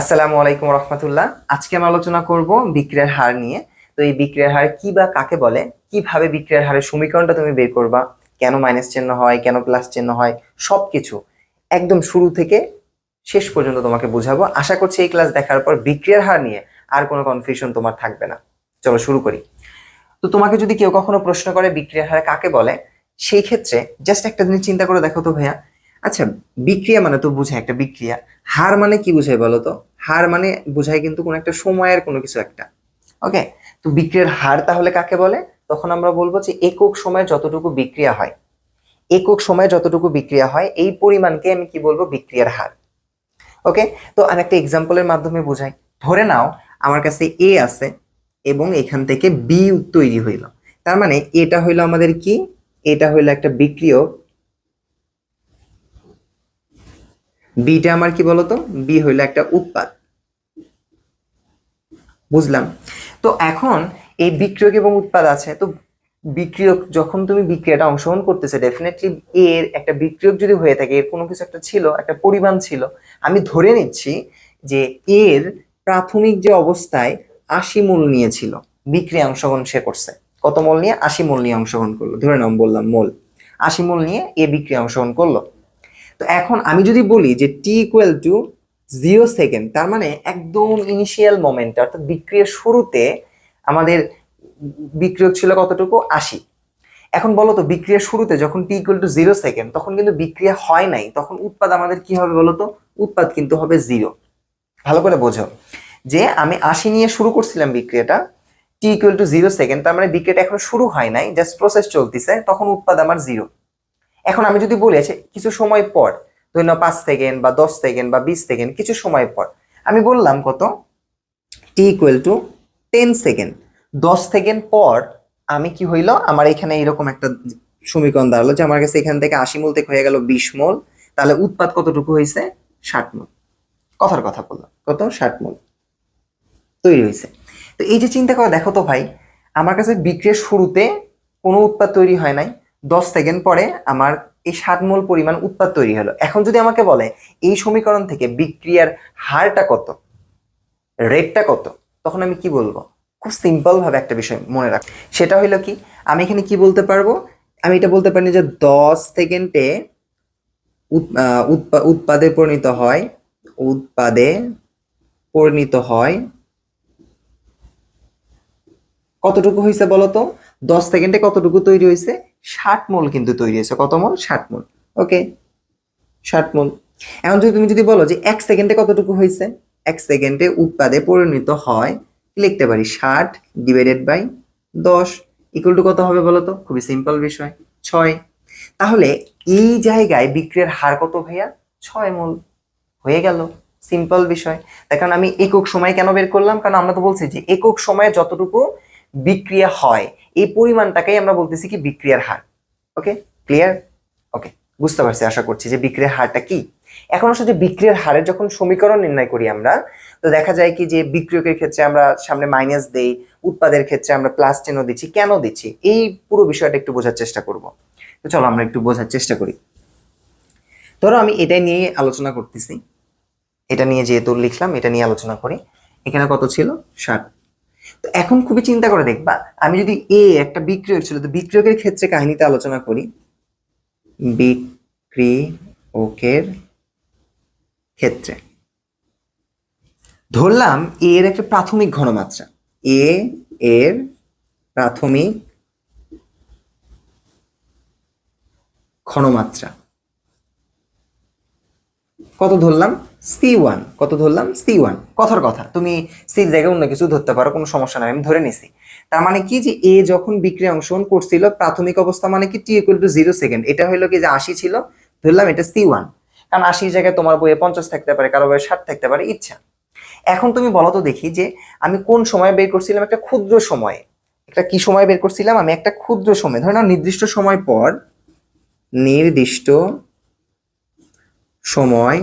আসসালামু আলাইকুম রহমতুল্লাহ। আজকে আমি আলোচনা করব বিক্রিয়ার হার নিয়ে। তো এই বিক্রিয়ার হার কি বা কাকে বলে? কীভাবে বিক্রিয়ার হারের সমীকরণটা তুমি বের করবা? কেন মাইনাস চিহ্ন হয়, কেন প্লাস চিহ্ন হয়? সবকিছু একদম শুরু থেকে শেষ পর্যন্ত তোমাকে বোঝাবো। আশা করছি এই ক্লাস দেখার পর বিক্রিয়ার হার নিয়ে আর কোনো কনফিউশন তোমার থাকবে না। চলো শুরু করি। তো তোমাকে যদি কেউ কখনো প্রশ্ন করে বিক্রিয়ার হার কাকে বলে, সেই ক্ষেত্রে জাস্ট একটা জিনিস চিন্তা করে দেখো তো ভাইয়া। আচ্ছা বিক্রিয়া মানে তো বোঝায় একটা বিক্রিয়া। হার মানে কি বোঝায় বলো তো? হার মানে বোঝায় কিন্তু কোনো একটা সময়ের কোনো কিছু একটা। ওকে তো বিক্রিয়ার হার তাহলে কাকে বলে? তখন আমরা বলব যে একক সময়ে যতটুকু বিক্রিয়া হয়, একক সময়ে যতটুকু বিক্রিয়া হয়, এই পরিমাণকে আমি কি বলব? বিক্রিয়ার হার। ওকে তো আমি একটা এক্সাম্পলের মাধ্যমে বোঝাই। ধরে নাও, আমার কাছে এ আছে এবং এখান থেকে বি তৈরি হইল। তার মানে এটা হইল আমাদের কি? এটা হইল একটা বিক্রিয়ক বিটা আমার কি বলতো? বি হইল একটা উৎপাদ বুঝলাম? তো এখন এই বিক্রিয়ক এবং উৎপাদ আছে, তো বিক্রিয়ক যখন তুমি বিক্রিয়াটা অংশগ্রহণ করতেছে ডেফিনেটলি এর একটা বিক্রিয়ক যদি হয়ে থাকে, এর কোনো কিছু একটা ছিল, একটা পরিমাণ ছিল, আমি ধরে নিচ্ছি যে এর প্রাথমিক যে অবস্থায় আশি মূল নিয়েছিল বিক্রিয়া অংশগ্রহণ সে করছে। কত মোল নিয়ে? আশি মোল নিয়ে অংশগ্রহণ করল। ধরে নাম বললাম মোল। আশি মোল নিয়ে এ বিক্রিয়া অংশগ্রহণ করল। তো এখন আমি যদি বলি যে T equal to zero second তার মানে একদম ইনিশিয়াল মোমেন্ট অর্থাৎ বিক্রিয়ার শুরুতে আমাদের বিক্রিয়ক ছিল কতটুকু? আশি। এখন বলো তো, বিক্রিয়ার শুরুতে যখন T equal to zero second তখন কিন্তু বিক্রিয়া হয় নাই, তখন উৎপাদ আমাদের কি হবে বলো তো? উৎপাদ কিন্তু হবে জিরো ভালো করে বোঝো। যে আমি আশি নিয়ে শুরু করছিলাম বিক্রিয়াটা T equal to zero second তার মানে বিক্রিয়াটা এখন শুরু হয় নাই জাস্ট প্রসেস চলতেছে, তখন উৎপাদ আমার জিরো এখন আমি যদি বলি আছে কিছু সময় পর, ধরি নাও পাঁচ সেকেন্ড বা দশ সেকেন্ড বা বিশ সেকেন্ড, কিছু সময় পর, আমি বললাম কত? T equal to ten second. দশ সেকেন্ড পর আমি কি হইল? আমার এখানে এরকম একটা সমীকরণ দাঁড়াল যে আমার কাছে এখান থেকে আশি মোল থেকে হয়ে গেল বিশ মোল। তাহলে উৎপাদ কতটুকু হয়েছে? ষাট মোল। কথার কথা বললাম। কত? ষাট মোল। তৈরি হয়েছে। তো এই যে চিন্তা করা, দেখো তো ভাই, আমার কাছে বিক্রিয়ার শুরুতে কোনো উৎপাদ তৈরি হয় নাই। দশ সেকেন্ড পরে আমার এই ষাট মোল পরিমাণ উৎপাদ তৈরি হলো। এখন যদি আমাকে বলে, এই সমীকরণ থেকে বিক্রিয়ার হারটা কত, রেটটা কত, তখন আমি কি বলব? খুব সিম্পলভাবে একটা বিষয় মনে রাখ। সেটা হইল কি, আমি এখানে কি বলতে পারব? আমি এটা বলতে পারি যে দশ সেকেন্ডে উৎপা- উৎপাদে পরিণত হয়, উৎপাদে পরিণত হয়। কতটুকু হয়েছে বলো তো দশ সেকেন্ডে কতটুকু তৈরি হয়েছে? ষাট মোল কিন্তু তৈরি হয়েছে। কত মোল? ষাট মোল। ওকে ষাট মোল। এখন যদি তুমি যদি বলো যে এক সেকেন্ডে কতটুকু হয়েছে? এক সেকেন্ডে উৎপাদে পরিণত হয় লিখতে পারি? ষাট ডিভাইডেড বাই দশ ইকুয়াল টু কত হবে বলো তো? খুবই সিম্পল বিষয়। ছয়। তাহলে এই জায়গায় বিক্রিয়ার হার কত ভাইয়া? ছয় মোল। হয়ে গেল। সিম্পল বিষয়। তার কারণ আমি একক সময় কেন বের করলাম? কারণ আমরা তো বলছি যে একক সময়ে যতটুকু বিক্রিয়া হয়। এই পরিমাণটাকেই আমরা বলতেছি কি বিক্রিয়ার হার। ওকে ক্লিয়ার ওকে বুঝতে পারছি, আশা করছি যে বিক্রিয়ার হারটা কি। এখন আসলে বিক্রিয়ার হারের যখন সমীকরণ নির্ণয় করি আমরা, তো দেখা যায় কি যে বিক্রিয়কের ক্ষেত্রে আমরা সামনে মাইনাস দেই, উৎপাদের ক্ষেত্রে আমরা প্লাস চিহ্ন দিচ্ছি, কেন দিচ্ছি? এই পুরো বিষয়টা একটু বোঝার চেষ্টা করব। তো চলো আমরা একটু বোঝার চেষ্টা করি। ধরো আমি এটাই নিয়ে আলোচনা করতেছি। এটা নিয়ে যেহেতু লিখলাম, এটা নিয়ে আলোচনা করি। এখানে কত ছিল? ষাট। এখন খুবই চিন্তা করে দেখবা, আমি যদি এ একটা বিক্রিয়ক ছিল, তো বিক্রিয়কের ক্ষেত্রে কাহিনীতে আলোচনা করি। বিক্রিয়কের ক্ষেত্রে। ধরলাম এ এর একটা প্রাথমিক ঘনমাত্রা। এ এর প্রাথমিক ঘনমাত্রা। কত ধরলাম? সি ওয়ান কত ধরলাম? সি ওয়ান কথার কথা। তুমি সির জায়গায় অন্য কিছু ধরতে পারো, কোনো সমস্যা নাই, আমি ধরে নিছি। তার মানে কি যে এ যখন বিক্রিয়া অংশগ্রহণ করছিল, প্রাথমিক অবস্থা মানে কি T equal to zero second এটা হইল কি যে আশি ছিল, ধরলাম এটা সি ওয়ান কারণ আশির জায়গায় তোমার বইয়ে পঞ্চাশ থাকতে পারে, কারও বইয়ে ষাট থাকতে পারে, ইচ্ছা। এখন তুমি বলো তো দেখি যে আমি কোন সময় বের করছিলাম? একটা ক্ষুদ্র সময়ে। একটা কি সময় বের করছিলাম? আমি একটা ক্ষুদ্র সময়। ধরে নাও নির্দিষ্ট সময় পর, নির্দিষ্ট সময়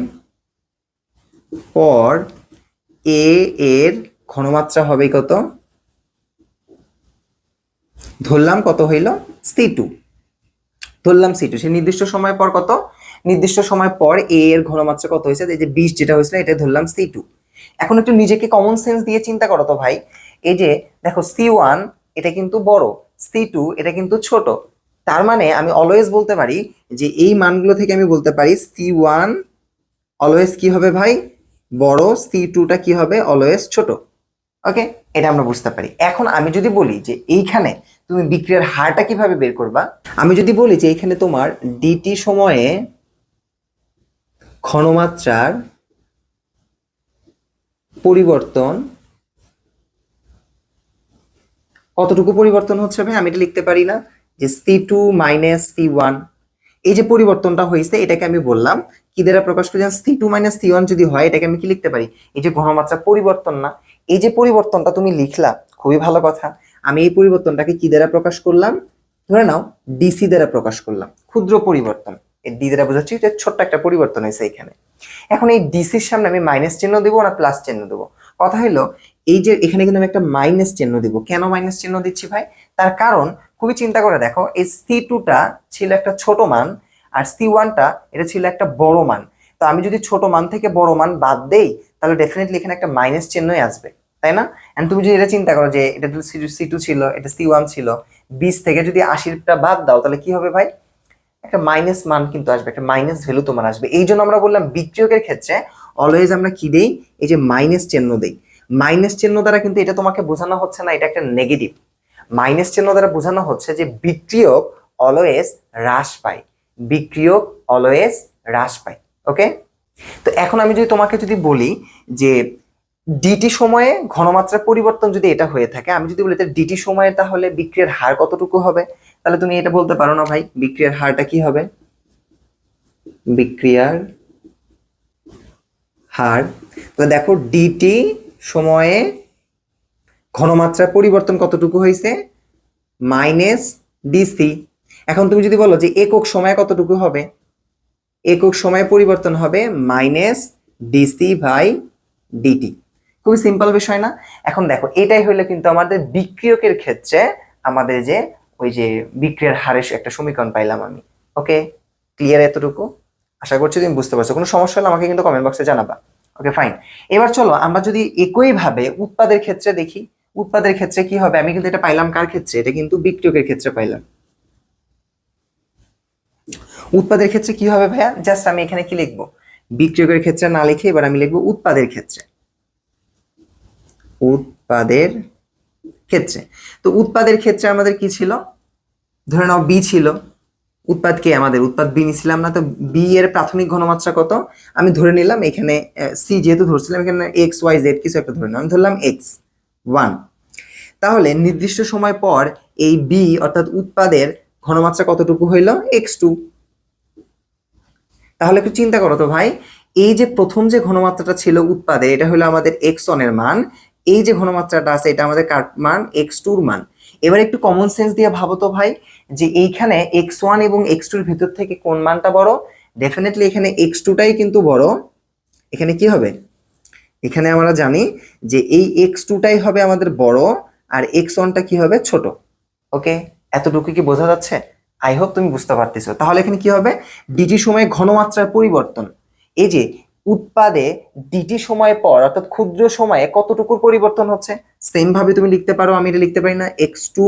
পর এ এর ঘনমাত্রা হবে কত? ধরলাম কত হইল? সি টু ধরলাম সি টু সে নির্দিষ্ট সময় পর কত? নির্দিষ্ট সময় পর এ এর ঘনমাত্রা কত হয়েছে? এই যে বিশ যেটা হয়েছিল এটা ধরলাম সি টু এখন একটু নিজেকে কমন সেন্স দিয়ে চিন্তা করো তো ভাই। এই যে দেখো সি ওয়ান এটা কিন্তু বড় সি টু এটা কিন্তু ছোট। তার মানে আমি অলওয়েজ বলতে পারি যে এই মানগুলো থেকে আমি বলতে পারি সি ওয়ান অলওয়েজ কি হবে ভাই? বড় সি টুটা কি হবে? অলওয়েজ ছোট। ওকে এটা আমরা বুঝতে পারি। এখন আমি যদি বলি যে এইখানে তুমি বিক্রিয়ার হারটা কীভাবে বের করবা? আমি যদি বলি যে এইখানে তোমার ডিটি সময়ে ক্ষণমাত্রার পরিবর্তন কতটুকু পরিবর্তন হচ্ছে ভাই? আমি এটা লিখতে পারি না। যে C two minus C one এই যে পরিবর্তনটা হয়েছে, এটাকে আমি বললাম, কি দ্বারা প্রকাশ করি? C two minus C one যদি হয়, এটাকে আমি কি লিখতে পারি? এই যে ঘনমাত্রা পরিবর্তন না, এই যে পরিবর্তনটা তুমি লিখলা, খুবই ভালো কথা। আমি এই পরিবর্তনটাকে কি দ্বারা প্রকাশ করলাম? ধরে নাও ডিসি দ্বারা প্রকাশ করলাম, ক্ষুদ্র পরিবর্তন। এই ডি দ্বারা বোঝাচ্ছি যে ছোট্ট একটা পরিবর্তন হয়েছে এখানে। এখন এই ডিসির সামনে আমি মাইনাস চিহ্ন দেবো না প্লাস চিহ্ন দেবো? কথা হলো, এই যে এখানে কিন্তু আমি একটা মাইনাস চিহ্ন দিব। কেন মাইনাস চিহ্ন দিচ্ছি ভাই? তার কারণ খুবই চিন্তা করে দেখো, এই সি টুটা ছিল একটা ছোট মান আর সি ওয়ানটা এটা ছিল একটা বড় মান। তো আমি যদি ছোট মান থেকে বড় মান বাদ দেই, তাহলে ডেফিনেটলি এখানে একটা মাইনাস চিহ্নই আসবে, তাই না? অ্যান্ড তুমি যদি এটা চিন্তা করো যে এটা সি টু ছিল, এটা সি ওয়ান ছিল, বিশ থেকে যদি আশিটা বাদ দাও, তাহলে কি হবে ভাই? একটা মাইনাস মান কিন্তু আসবে, একটা মাইনাস ভ্যালু তোমার আসবে। এই জন্য আমরা বললাম বিক্রিয়কের ক্ষেত্রে অলওয়েজ আমরা কি দেই? এই যে মাইনাস চিহ্ন দেই। মাইনাস চিহ্ন দ্বারা কিন্তু এটা তোমাকে বোঝানো হচ্ছে না, এটা একটা নেগেটিভ মাইনাস চিহ্ন দ্বারা বোঝানো হচ্ছে যে বিক্রিয়ক অলওয়েজ হ্রাস পায়। বিক্রিয়ক অলওয়েজ হ্রাস পায়, ওকে? তো এখন আমি যদি তোমাকে যদি বলি যে ডিটি সময়ে ঘনমাত্রার পরিবর্তন যদি এটা হয়ে থাকে, আমি যদি বলি ডিটি সময়ে তাহলে বিক্রিয়ার হার কতটুকু হবে? তাহলে তুমি এটা বলতে পারো না ভাই, বিক্রিয়ার হারটা কি হবে? বিক্রিয়ার হার। তো দেখো ডিটি সময়ে ঘনমাত্রার পরিবর্তন কতটুকু হয়েছে? Minus DC. এখন তুমি যদি বলো যে একক সময় কতটুকু হবে? একক সময়ে পরিবর্তন হবে মাইনাস ডিসি বাই ডিটি। খুবই সিম্পল বিষয় না? এখন দেখো, এটাই হইলে কিন্তু আমাদের বিক্রিয়কের ক্ষেত্রে আমাদের যে ওই যে বিক্রিয়ার হারের একটা সমীকরণ পাইলাম আমি। ওকে? ক্লিয়ার এতটুকু? আশা করছি তুমি বুঝতে পারছ। কোনো সমস্যা হলে আমাকে কিন্তু কমেন্ট বক্সে জানাবা। ওকে ফাইন এবার চলো, আমরা যদি একইভাবে উৎপাদের ক্ষেত্রে দেখি উৎপাদের ক্ষেত্রে কি হবে? আমি কিন্তু এটা পাইলাম কার ক্ষেত্রে? এটা কিন্তু বিক্রিয়কের ক্ষেত্রে পাইলাম। উৎপাদের ক্ষেত্রে কি হবে ভাইয়া? জাস্ট আমি এখানে কি লিখব? বিক্রিয়কের ক্ষেত্রে না লিখে এবার আমি লিখব উৎপাদের ক্ষেত্রে। উৎপাদের ক্ষেত্রে। তো উৎপাদের ক্ষেত্রে আমাদের কি ছিল? ধরে নাও বি ছিল। উৎপাদ কে? আমাদের উৎপাদ বি নিছিলাম না, তো বি এর প্রাথমিক ঘনমাত্রা কত? আমি ধরে নিলাম এখানে সি যেহেতু ধরছিলাম, এখানে এক্স ওয়াই জেড কিছু একটা ধরে নিলাম। আমি ধরলাম এক্স ওয়ান। তাহলে নির্দিষ্ট সময় পর এই বি অর্থাৎ উৎপাদের ঘনমাত্রা কতটুকু হইল? এক্স টু তাহলে একটু চিন্তা করো তো ভাই, এই যে প্রথম যে ঘনমাত্রাটা ছিল উৎপাদে, এটা হলো আমাদের এক্স ওয়ানের মান। এই যে ঘনমাত্রাটা আছে, এটা আমাদের কার মান? এক্স টুর মান। এবার একটু কমন সেন্স দিয়ে ভাবো তো ভাই, যে এইখানে এক্স ওয়ান এবং এক্স টুর ভিতর থেকে কোন মানটা বড়? ডেফিনেটলি এখানে এক্স টুটাই কিন্তু বড়। এখানে কি হবে? এখানে আমরা জানি যে এই এক্স টুটাই হবে আমাদের বড় আর এক্স ওয়ানটা কি হবে ছোট। ওকে? এতটুকু কি বোঝা যাচ্ছে? আই হোপ তুমি বুঝতে পারতেছো। তাহলে এখানে কি হবে? ডিটি সময়ে ঘনমাত্রার পরিবর্তন। এই যে উৎপাদে ডিটি সময় পর, অর্থাৎ ক্ষুদ্র সময়ে কতটুকুর পরিবর্তন হচ্ছে? সেম ভাবে তুমি লিখতে পারো, আমি এটা লিখতে পারি না। X two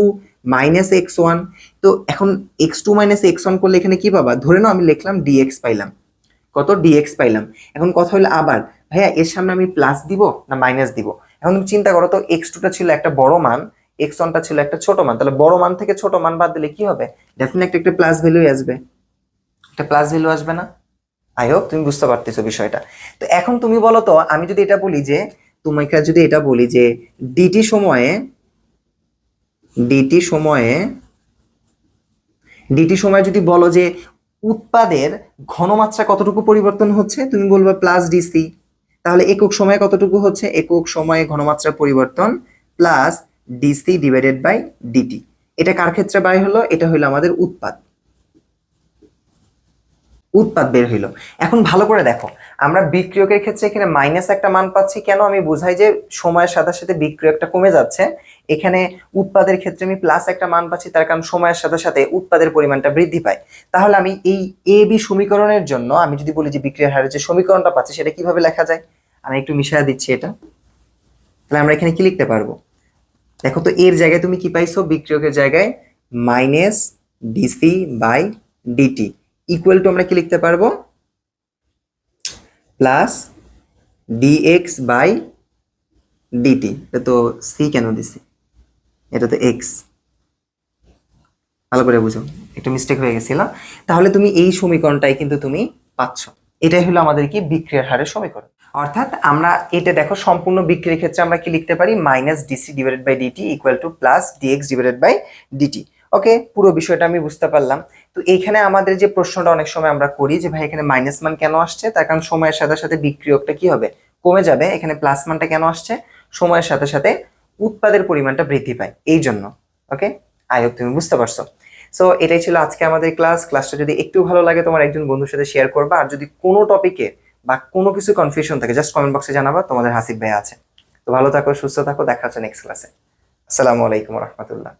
minus X one তো এখন X two minus X one করলে এখানে কি পাবা? ধরে নাও আমি লিখলাম ডিএক্স পাইলাম। কত ডিএক্স পাইলাম। এখন কথা হলো আবার, ভাইয়া, এর সামনে আমি প্লাস দিব না মাইনাস দিব? এখন তুমি চিন্তা করো তো এক্স টুটা ছিল একটা বড় মান এক্স ওয়ানটা ছিল একটা ছোট মান। তাহলে বড় মান থেকে ছোট মান বাদ দিলে কি হবে? ডেফিনেট একটা প্লাস ভ্যালু আসবে। একটা প্লাস ভ্যালু আসবে না? আই হোপ তুমি বুঝতে পারতেছো বিষয়টা। তো এখন তুমি বলো তো, আমি যদি এটা বলি যে, তোমাকে যদি এটা বলি যে ডিটি সময়ে ডিটি সময়ে ডিটি সময়ে যদি বলো যে উৎপাদের ঘনমাত্রা কতটুকু পরিবর্তন হচ্ছে? তুমি বলবে প্লাস ডিসি তাহলে একক সময়ে কতটুকু হচ্ছে? একক সময়ে ঘনমাত্রা পরিবর্তন plus DC divided by DT এটা কার ক্ষেত্রে বাই হলো? এটা হলো আমাদের উৎপাদ। উৎপাদ বের হইল। এখন ভালো করে দেখো, আমরা বিক্রিয়কের ক্ষেত্রে এখানে মাইনাস একটা মান পাচ্ছি, কেন আমি বুঝাই যে সময়ের সাথে সাথে বিক্রিয়কটা কমে যাচ্ছে? এখানে উৎপাদের ক্ষেত্রে আমি প্লাস একটা মান পাচ্ছি, তার কারণ সময়ের সাথে সাথে উৎপাদের পরিমাণটা বৃদ্ধি পায়। তাহলে আমি এই এ বি সমীকরণের জন্য আমি যদি বলি যে বিক্রিয়ার হারের যে সমীকরণটা পাচ্ছি, সেটা কীভাবে লেখা যায়? আমি একটু মিশিয়ে দিচ্ছি এটা। তাহলে আমরা এখানে কি লিখতে পারব? দেখো তো এর জায়গায় তুমি কি পাইছো? বিক্রিয়কের জায়গায় minus DC by DT equal to আমরা কি লিখতে পারব? প্লাস ডিএক্স বাই ডিটি এটা তো সি কেন দিছি? এটা তো এক্স ভালো করে বুঝো। একটু মিস্টেক হয়ে গেছিল। তাহলে তুমি এই সমীকরণটাই কিন্তু তুমি পাচ্ছ। এটাই হলো আমাদের কি? বিক্রিয়ার হারের সমীকরণ। অর্থাৎ আমরা এটা দেখো, সম্পূর্ণ বিক্রিয়ার ক্ষেত্রে আমরা কি লিখতে পারি? Minus DC divided by DT equal to plus DX divided by DT okay পুরো বিষয়টা আমি বুঝতে পারলাম। তো এইখানে আমাদের যে প্রশ্নটা অনেক সময় আমরা করি যে, ভাই, এখানে মাইনাস মান কেন আসছে? তার কারণ সময়ের সাথে সাথে বিক্রিয়কটা কি হবে? কমে যাবে। এখানে প্লাস মানটা কেন আসছে? সময়ের সাথে সাথে উৎপাদের পরিমাণটা বৃদ্ধি পায়। এই জন্য। ওকে হোপ তুমি বুঝতে পারছ। সো এটাই ছিল আজকে আমাদের ক্লাস ক্লাসটা যদি একটু ভালো লাগে, তোমার একজন বন্ধুর সাথে শেয়ার করবা। আর যদি কোনো টপিকে বা কোনো কিছু কনফিউশন থাকে জাস্ট কমেন্ট বক্সে জানাবা। তোমাদের হাসিব ভাই আছে। তো ভালো থাকো, সুস্থ থাকো। দেখা হচ্ছে নেক্সট ক্লাসে আসসালামু আলাইকুম রহমতুল্লাহ।